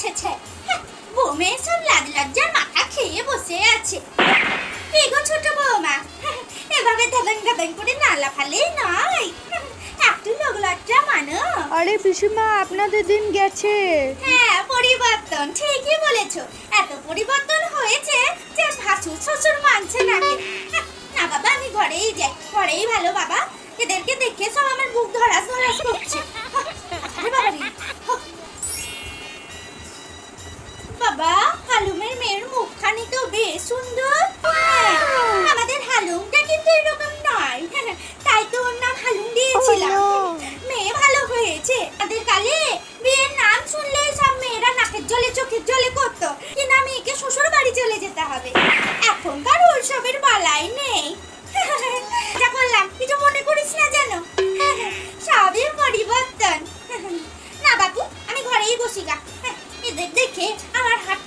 ছে ছে হ্যাঁ, বৌমে সব লাজ লজ্জার মাথা খেয়ে বসে আছে। এগো ছোট বৌমা এভাবে ধাদাং ধাদাং করে না লাফালেই নয়। একটু লোক লজ্জা মানো। আরে পিসিমা আপনাদের দিন গেছে। হ্যাঁ পরিবর্তন ঠিকই বলেছ। এত পরিবর্তন হয়েছে যে ভাসুর শ্বশুর মানছে না হ্যাঁ, না বাবা আমি ঘরেই যাই ঘরেই ভালো বাবা। এদেরকে দেখে সব আমার বুক ধরাস ধরাস করছে। সুন্দর আমাদের হালুমটা কিন্তু এরকম নয়। তাই তো ওর নাম হালুম দিয়েছিলাম। Oh, মেয়ে ভালো হয়েছে। তাদের কালে বিয়ের নাম শুনলেই সব মেয়েরা নাকের জলে চোখের জলে করতো কি না মেয়েকে শ্বশুর বাড়ি চলে যেতে হবে? এখনকার ওইসবের বালাই নেই। যা করলাম কিছু মনে করিস না যেন। সবই পরিবর্তন। না বাবু আমি ঘরেই বসি গা। এদের দেখে আমার হাত